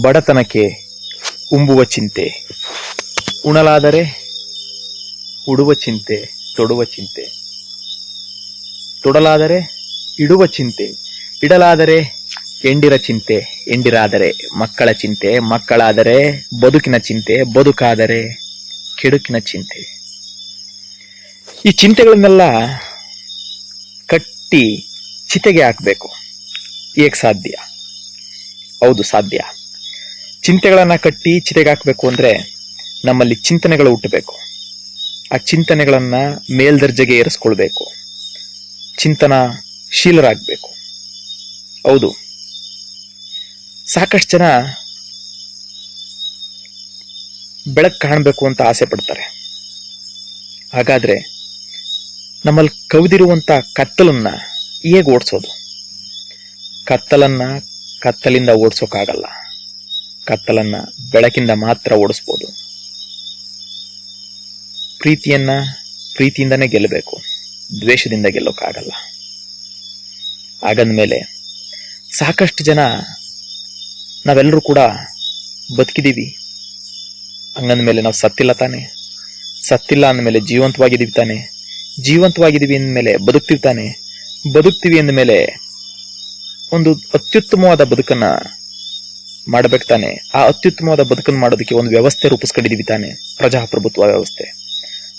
ಬಡತನಕ್ಕೆ ಉಂಬುವ ಚಿಂತೆ. ಉಣಲಾದರೆ ಉಡುವ ಚಿಂತೆ, ತೊಡುವ ಚಿಂತೆ. ತೊಡಲಾದರೆ ಇಡುವ ಚಿಂತೆ, ಇಡಲಾದರೆ ಎಂಡಿರ ಚಿಂತೆ, ಎಂಡಿರಾದರೆ ಮಕ್ಕಳ ಚಿಂತೆ, ಮಕ್ಕಳಾದರೆ ಬದುಕಿನ ಚಿಂತೆ, ಬದುಕಾದರೆ ಕೆಡುಕಿನ ಚಿಂತೆ. ಈ ಚಿಂತೆಗಳನ್ನೆಲ್ಲ ಕಟ್ಟಿ ಚಿತೆಗೆ ಹಾಕಬೇಕು. ಹೇಗೆ ಸಾಧ್ಯ. ಹೌದು, ಸಾಧ್ಯ. ಚಿಂತೆಗಳನ್ನ ಕಟ್ಟಿ ಚಿತೆಗೆ ಹಾಕಬೇಕು ಅಂದ್ರೆ ನಮ್ಮಲ್ಲಿ ಚಿಂತನೆಗಳು ಹುಟ್ಟಬೇಕು. ಆ ಚಿಂತನೆಗಳನ್ನು ಮೇಲ್ದರ್ಜೆಗೆ ಏರಿಸ್ಕೊಳ್ಬೇಕು. ಚಿಂತನ ಶೀಲರಾಗಬೇಕು. ಹೌದು. ಸಾಕಷ್ಟು ಜನ ಬೆಳಕು ಕಾಣಬೇಕು ಅಂತ ಆಸೆ ಪಡ್ತಾರೆ. ಹಾಗಾದ್ರೆ ನಮ್ಮಲ್ಲಿ ಕವಿದಿರುವಂತ ಕತ್ತಲನ್ನ ಹೇಗೆ ಓಡಿಸೋದು? ಕತ್ತಲನ್ನ ಕತ್ತಲಿಂದ ಓಡಿಸೋಕ್ಕಾಗಲ್ಲ ಕತ್ತಲನ್ನ ಬೆಳಕಿಂದ ಮಾತ್ರ ಓಡಿಸ್ಬೋದು. ಪ್ರೀತಿಯನ್ನ ಪ್ರೀತಿಯಿಂದನೇ ಗೆಲ್ಲಬೇಕು. ದ್ವೇಷದಿಂದ ಗೆಲ್ಲೋಕ್ಕಾಗಲ್ಲ ಹಾಗಂದಮೇಲೆ ಸಾಕಷ್ಟು ಜನ ನಾವೆಲ್ಲರೂ ಕೂಡ ಬದುಕಿದೀವಿ. ಹಂಗಂದ್ಮೇಲೆ ನಾವು ಸತ್ತಿಲ್ಲ ತಾನೆ. ಸತ್ತಿಲ್ಲ ಅಂದಮೇಲೆ ಜೀವಂತವಾಗಿದ್ದೀವಿ ತಾನೆ. ಜೀವಂತವಾಗಿದ್ದೀವಿ ಅಂದಮೇಲೆ ಬದುಕ್ತೀವಿ ತಾನೆ. ಬದುಕ್ತೀವಿ ಅಂದಮೇಲೆ ಒಂದು ಅತ್ಯುತ್ತಮವಾದ ಬದುಕನ್ನ ಮಾಡ್ಬೇಕು ತಾನೆ. ಆ ಅತ್ಯುತ್ತಮವಾದ ಬದುಕನ್ನು ಮಾಡೋದಕ್ಕೆ ಒಂದು ವ್ಯವಸ್ಥೆ ರೂಪಿಸ್ಕೊಂಡಿದೀವಿ ತಾನೆ. ಪ್ರಜಾಪ್ರಭುತ್ವ ವ್ಯವಸ್ಥೆ.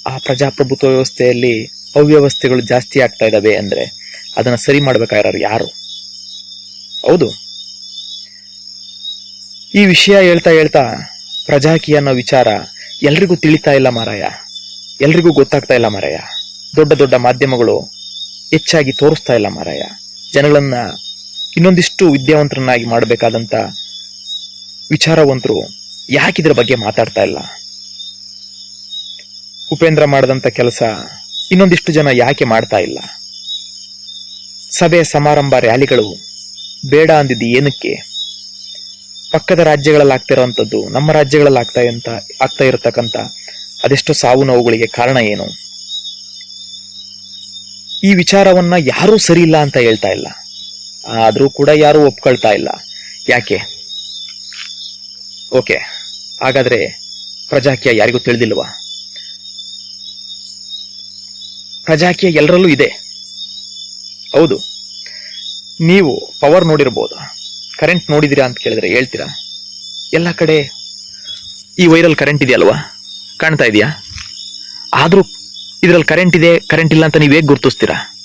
ಆ ಪ್ರಜಾಪ್ರಭುತ್ವ ವ್ಯವಸ್ಥೆಯಲ್ಲಿ ಅವ್ಯವಸ್ಥೆಗಳು ಜಾಸ್ತಿ ಆಗ್ತಾ ಇದ್ದಾವೆ ಅಂದ್ರೆ ಅದನ್ನ ಸರಿ ಮಾಡಬೇಕಾಗಿರೋರು ಯಾರು? ಹೌದು. ಈ ವಿಷಯ ಹೇಳ್ತಾ ಹೇಳ್ತಾ ಪ್ರಜಾಕೀಯ ಅನ್ನೋ ವಿಚಾರ ಎಲ್ರಿಗೂ ತಿಳಿತಾ ಇಲ್ಲ ಮಾರಾಯ. ಎಲ್ರಿಗೂ ಗೊತ್ತಾಗ್ತಾ ಇಲ್ಲ ಮಾರಾಯ. ದೊಡ್ಡ ದೊಡ್ಡ ಮಾಧ್ಯಮಗಳು ಹೆಚ್ಚಾಗಿ ತೋರಿಸ್ತಾ ಇಲ್ಲ ಮಾರಾಯ. ಜನಗಳನ್ನ ಇನ್ನೊಂದಿಷ್ಟು ವಿದ್ಯಾವಂತರನ್ನಾಗಿ ಮಾಡಬೇಕಾದಂತ ವಿಚಾರವಂತರು ಯಾಕೆ ಇದ್ರ ಬಗ್ಗೆ ಮಾತಾಡ್ತಾ ಇಲ್ಲ? ಉಪೇಂದ್ರ ಮಾಡಿದಂಥ ಕೆಲಸ ಇನ್ನೊಂದಿಷ್ಟು ಜನ ಯಾಕೆ ಮಾಡ್ತಾ ಇಲ್ಲ? ಸಭೆ ಸಮಾರಂಭ ರ್ಯಾಲಿಗಳು ಬೇಡ ಅಂದಿದ್ದು ಏನಕ್ಕೆ? ಪಕ್ಕದ ರಾಜ್ಯಗಳಲ್ಲಿ ಆಗ್ತಿರೋಂಥದ್ದು ನಮ್ಮ ರಾಜ್ಯಗಳಲ್ಲಿ ಆಗ್ತಾ ಅಂತ ಆಗ್ತಾ ಇರತಕ್ಕಂತ ಅದೆಷ್ಟು ಸಾವು ನೋವುಗಳಿಗೆ ಕಾರಣ ಏನು? ಈ ವಿಚಾರವನ್ನ ಯಾರೂ ಸರಿ ಇಲ್ಲ ಅಂತ ಹೇಳ್ತಾ ಇಲ್ಲ. ಆದರೂ ಕೂಡ ಯಾರು ಒಪ್ಕೊಳ್ತಾ ಇಲ್ಲ. ಯಾಕೆ? ಓಕೆ. ಹಾಗಾದ್ರೆ ಪ್ರಜಾಕೀಯ ಯಾರಿಗೂ ತಿಳಿದಿಲ್ವಾ? ಪ್ರಜಾಕೀಯ ಎಲ್ಲರಲ್ಲೂ ಇದೆ. ಹೌದು. ನೀವು ಪವರ್ ನೋಡಿರ್ಬೋದು. ಕರೆಂಟ್ ನೋಡಿದಿರಾ ಅಂತ ಕೇಳಿದ್ರೆ ಹೇಳ್ತೀರಾ? ಎಲ್ಲ ಕಡೆ ಈ ವೈರಲ್ ಕರೆಂಟ್ ಇದೆಯಲ್ವಾ ಕಾಣ್ತಾ ಇದೆಯಾ? ಆದರೂ ಇದರಲ್ಲಿ ಕರೆಂಟ್ ಇದೆ, ಕರೆಂಟ್ ಇಲ್ಲ ಅಂತ ನೀವು ಹೇಗೆ ಗುರುತಿಸ್ತೀರಾ?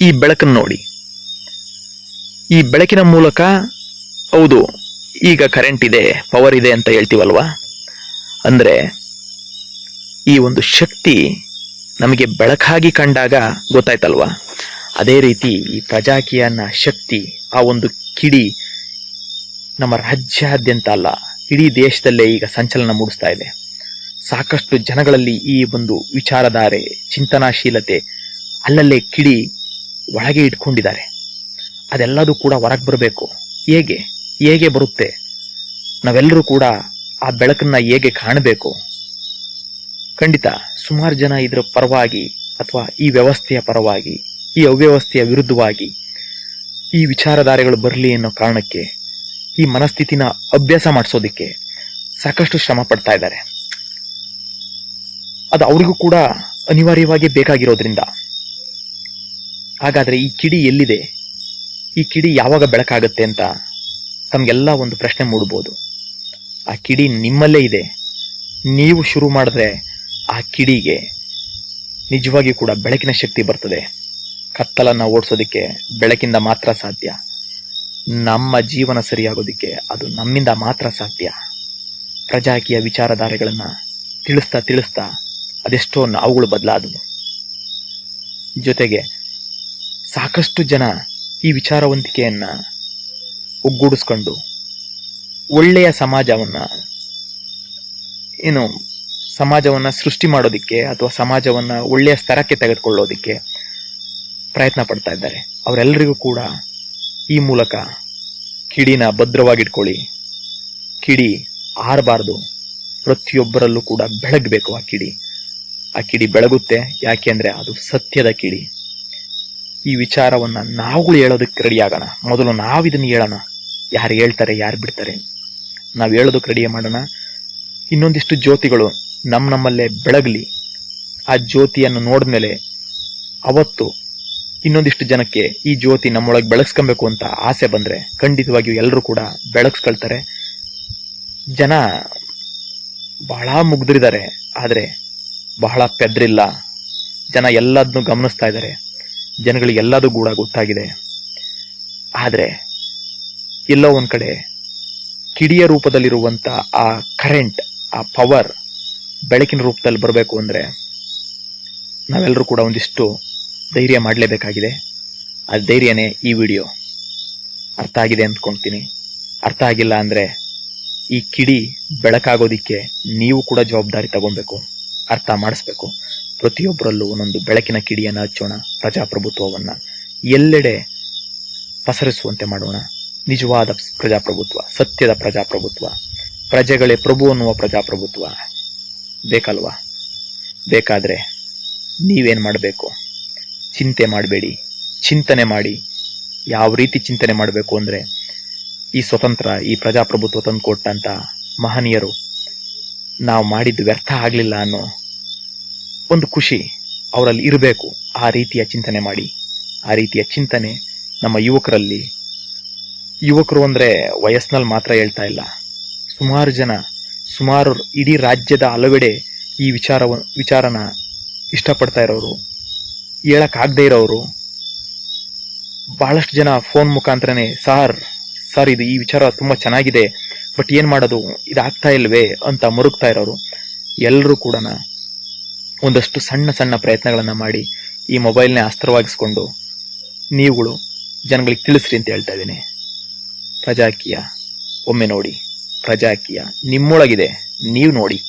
ಈ ಬೆಳಕನ್ನು ನೋಡಿ. ಈ ಬೆಳಕಿನ ಮೂಲಕ ಹೌದು. ಈಗ ಕರೆಂಟ್ ಇದೆ ಪವರ್ ಇದೆ ಅಂತ ಹೇಳ್ತೀವಲ್ವಾ? ಅಂದ್ರೆ ಈ ಒಂದು ಶಕ್ತಿ ನಮಗೆ ಬೆಳಕಾಗಿ ಕಂಡಾಗ ಗೊತ್ತಾಯ್ತಲ್ವ? ಅದೇ ರೀತಿ ಈ ಪ್ರಜಾಕೀಯನ ಶಕ್ತಿ, ಆ ಒಂದು ಕಿಡಿ ನಮ್ಮ ರಾಜ್ಯಾದ್ಯಂತ ಅಲ್ಲ, ಇಡೀ ದೇಶದಲ್ಲೇ ಈಗ ಸಂಚಲನ ಮೂಡಿಸ್ತಾ ಇದೆ. ಸಾಕಷ್ಟು ಜನಗಳಲ್ಲಿ ಈ ಒಂದು ವಿಚಾರಧಾರೆ, ಚಿಂತನಾಶೀಲತೆ, ಅಲ್ಲಲ್ಲೇ ಕಿಡಿ ಒಳಗೆ ಇಟ್ಕೊಂಡಿದ್ದಾರೆ. ಅದೆಲ್ಲದೂ ಕೂಡ ಹೊರಗೆ ಬರಬೇಕು. ಹೇಗೆ? ಹೇಗೆ ಬರುತ್ತೆ? ನಾವೆಲ್ಲರೂ ಕೂಡ ಆ ಬೆಳಕನ್ನ ಹೇಗೆ ಕಾಣಬೇಕು? ಖಂಡಿತ, ಸುಮಾರು ಜನ ಇದರ ಪರವಾಗಿ ಅಥವಾ ಈ ವ್ಯವಸ್ಥೆಯ ಪರವಾಗಿ, ಈ ಅವ್ಯವಸ್ಥೆಯ ವಿರುದ್ಧವಾಗಿ ಈ ವಿಚಾರಧಾರೆಗಳು ಬರಲಿ ಅನ್ನೋ ಕಾರಣಕ್ಕೆ ಈ ಮನಸ್ಥಿತಿನ ಅಭ್ಯಾಸ ಮಾಡಿಸೋದಕ್ಕೆ ಸಾಕಷ್ಟು ಶ್ರಮ ಪಡ್ತಾ ಇದ್ದಾರೆ. ಅದು ಅವರಿಗೂ ಕೂಡ ಅನಿವಾರ್ಯವಾಗಿ ಬೇಕಾಗಿರೋದ್ರಿಂದ. ಹಾಗಾದ್ರೆ ಈ ಕಿಡಿ ಎಲ್ಲಿದೆ? ಈ ಕಿಡಿ ಯಾವಾಗ ಬೆಳಕಾಗುತ್ತೆ ಅಂತ ತಮಗೆಲ್ಲ ಒಂದು ಪ್ರಶ್ನೆ ಮೂಡ್ಬೋದು. ಆ ಕಿಡಿ ನಿಮ್ಮಲ್ಲೇ ಇದೆ. ನೀವು ಶುರು ಮಾಡಿದ್ರೆ ಆ ಕಿಡಿಗೆ ನಿಜವಾಗಿ ಕೂಡ ಬೆಳಕಿನ ಶಕ್ತಿ ಬರ್ತದೆ. ಕತ್ತಲನ್ನ ಓಡಿಸೋದಕ್ಕೆ ಬೆಳಕಿಂದ ಮಾತ್ರ ಸಾಧ್ಯ. ನಮ್ಮ ಜೀವನ ಸರಿಯಾಗೋದಕ್ಕೆ ಅದು ನಮ್ಮಿಂದ ಮಾತ್ರ ಸಾಧ್ಯ. ಪ್ರಜಾಕೀಯ ವಿಚಾರಧಾರೆಗಳನ್ನ ತಿಳಿಸ್ತಾ ತಿಳಿಸ್ತಾ ಅದೆಷ್ಟೋ ನಾವುಗಳು ಬದಲಾದವು. ಜೊತೆಗೆ ಸಾಕಷ್ಟು ಜನ ಈ ವಿಚಾರವಂತಿಕೆಯನ್ನ ಒಗ್ಗೂಡಿಸ್ಕೊಂಡು ಒಳ್ಳೆಯ ಸಮಾಜವನ್ನ, ಏನು, ಸಮಾಜವನ್ನ ಸೃಷ್ಟಿ ಮಾಡೋದಿಕ್ಕೆ ಅಥವಾ ಸಮಾಜವನ್ನ ಒಳ್ಳೆಯ ಸ್ತರಕ್ಕೆ ತೆಗೆದುಕೊಳ್ಳೋದಕ್ಕೆ ಪ್ರಯತ್ನ ಪಡ್ತಾ ಇದ್ದಾರೆ. ಅವರೆಲ್ಲರಿಗೂ ಕೂಡ ಈ ಮೂಲಕ ಕಿಡಿನ ಭದ್ರವಾಗಿಟ್ಕೊಳ್ಳಿ. ಕಿಡಿ ಆರಬಾರ್ದು. ಪ್ರತಿಯೊಬ್ಬರಲ್ಲೂ ಕೂಡ ಬೆಳಗಬೇಕು ಆ ಕಿಡಿ. ಆ ಕಿಡಿ ಬೆಳಗುತ್ತೆ. ಯಾಕೆ ಅಂದರೆ ಅದು ಸತ್ಯದ ಕಿಡಿ. ಈ ವಿಚಾರವನ್ನ ನಾವುಗಳು ಹೇಳೋದಕ್ಕೆ ರೆಡಿ ಆಗೋಣ. ಮೊದಲು ನಾವು ಇದನ್ನ ಹೇಳೋಣ. ಯಾರು ಹೇಳ್ತಾರೆ, ಯಾರು ಬಿಡ್ತಾರೆ? ನಾವು ಹೇಳೋದಕ್ಕೆ ರೆಡಿ ಮಾಡೋಣ. ಇನ್ನೊಂದಿಷ್ಟು ಜ್ಯೋತಿಗಳು ನಮ್ಮ ನಮ್ಮಲ್ಲೇ ಬೆಳಗಲಿ. ಆ ಜ್ಯೋತಿಯನ್ನು ನೋಡಿದ್ಮೇಲೆ ಅವತ್ತು ಇನ್ನೊಂದಿಷ್ಟು ಜನಕ್ಕೆ ಈ ಜ್ಯೋತಿ ನಮ್ಮೊಳಗೆ ಬೆಳಗ್ಸ್ಕೊಬೇಕು ಅಂತ ಆಸೆ ಬಂದ್ರೆ ಖಂಡಿತವಾಗಿಯೂ ಎಲ್ಲರೂ ಕೂಡ ಬೆಳಗ್ಸ್ಕೊಳ್ತಾರೆ. ಜನ ಬಹಳ ಮುಗ್ಧರಿದ್ದಾರೆ ಆದರೆ ಬಹಳ ಪೆದ್ರಿಲ್ಲ. ಜನ ಎಲ್ಲದನ್ನು ಗಮನಿಸ್ತಾ ಇದ್ದಾರೆ. ಜನಗಳಿಗೆ ಎಲ್ಲದೂ ಕೂಡ ಗೊತ್ತಾಗಿದೆ. ಆದರೆ ಎಲ್ಲೋ ಒಂದ್ ಕಡೆ ಕಿಡಿಯ ರೂಪದಲ್ಲಿರುವಂತ ಆ ಕರೆಂಟ್ ಆ ಪವರ್ ಬೆಳಕಿನ ರೂಪದಲ್ಲಿ ಬರಬೇಕು ಅಂದ್ರೆ ನಾವೆಲ್ಲರೂ ಕೂಡ ಒಂದಿಷ್ಟು ಧೈರ್ಯ ಮಾಡಲೇಬೇಕಾಗಿದೆ. ಆ ಧೈರ್ಯನೇ ಈ ವಿಡಿಯೋ. ಅರ್ಥ ಆಗಿದೆ ಅಂದ್ಕೊಳ್ತೀನಿ. ಅರ್ಥ ಆಗಿಲ್ಲ ಅಂದರೆ ಈ ಕಿಡಿ ಬೆಳಕಾಗೋದಿಕ್ಕೆ ನೀವು ಕೂಡ ಜವಾಬ್ದಾರಿ ತಗೊಬೇಕು. ಅರ್ಥ ಮಾಡಿಸ್ಬೇಕು. ಪ್ರತಿಯೊಬ್ಬರಲ್ಲೂ ಒಂದೊಂದು ಬೆಳಕಿನ ಕಿಡಿಯನ್ನು ಹಚ್ಚೋಣ, ಪ್ರಜಾಪ್ರಭುತ್ವವನ್ನು ಎಲ್ಲೆಡೆ ಪಸರಿಸುವಂತೆ ಮಾಡೋಣ. ನಿಜವಾದ ಪ್ರಜಾಪ್ರಭುತ್ವ, ಸತ್ಯದ ಪ್ರಜಾಪ್ರಭುತ್ವ, ಪ್ರಜೆಗಳೇ ಪ್ರಭು ಅನ್ನುವ ಪ್ರಜಾಪ್ರಭುತ್ವ ಬೇಕಲ್ವಾ? ಬೇಕಾದ್ರೆ ನೀವೇನು ಮಾಡಬೇಕು? ಚಿಂತೆ ಮಾಡಬೇಡಿ, ಚಿಂತನೆ ಮಾಡಿ. ಯಾವ ರೀತಿ ಚಿಂತನೆ ಮಾಡಬೇಕು ಅಂದ್ರೆ ಈ ಸ್ವತಂತ್ರ, ಈ ಪ್ರಜಾಪ್ರಭುತ್ವ ತಂದುಕೊಟ್ಟಂಥ ಮಹನೀಯರು ನಾವು ಮಾಡಿದ್ದು ವ್ಯರ್ಥ ಆಗಲಿಲ್ಲ ಅನ್ನೋ ಒಂದು ಖುಷಿ ಅವರಲ್ಲಿ ಇರಬೇಕು. ಆ ರೀತಿಯ ಚಿಂತನೆ ಮಾಡಿ. ಆ ರೀತಿಯ ಚಿಂತನೆ ನಮ್ಮ ಯುವಕರಲ್ಲಿ ಯುವಕರು ಅಂದರೆ ವಯಸ್ಸಿನಲ್ಲಿ ಮಾತ್ರ ಹೇಳ್ತಾ ಇಲ್ಲ. ಸುಮಾರು ಜನ, ಸುಮಾರು ಇಡೀ ರಾಜ್ಯದ ಹಲವೆಡೆ ಈ ವಿಚಾರ, ವಿಚಾರನ ಇಷ್ಟಪಡ್ತಾ ಇರೋರು, ಹೇಳೋಕ್ಕಾಗದೇ ಇರೋರು. ಭಾಳಷ್ಟು ಜನ ಫೋನ್ ಮುಖಾಂತರನೇ, ಸಾರ್, ಸರ್, ಇದು ಈ ವಿಚಾರ ತುಂಬ ಚೆನ್ನಾಗಿದೆ, ಬಟ್ ಏನು ಮಾಡೋದು, ಇದಾಗ್ತಾ ಇಲ್ವೇ? ಅಂತ ಮುರುಗ್ತಾ ಇರೋರು. ಎಲ್ಲರೂ ಕೂಡ ಒಂದಷ್ಟು ಸಣ್ಣ ಸಣ್ಣ ಪ್ರಯತ್ನಗಳನ್ನು ಮಾಡಿ ಈ ಮೊಬೈಲ್ನೇ ಅಸ್ತ್ರವಾಗಿಸ್ಕೊಂಡು, ನೀವುಗಳು ಜನಗಳಿಗೆ ತಿಳಿಸ್ರಿ ಅಂತ ಹೇಳ್ತಾ ಇದ್ದೀನಿ. ಪ್ರಜಾಕೀಯ. ಒಮ್ಮೆ ನೋಡಿ. ಪ್ರಜಾಕೀಯ. ನಿಮ್ಮೊಳಗಿದೆ. ನೀವು ನೋಡಿ.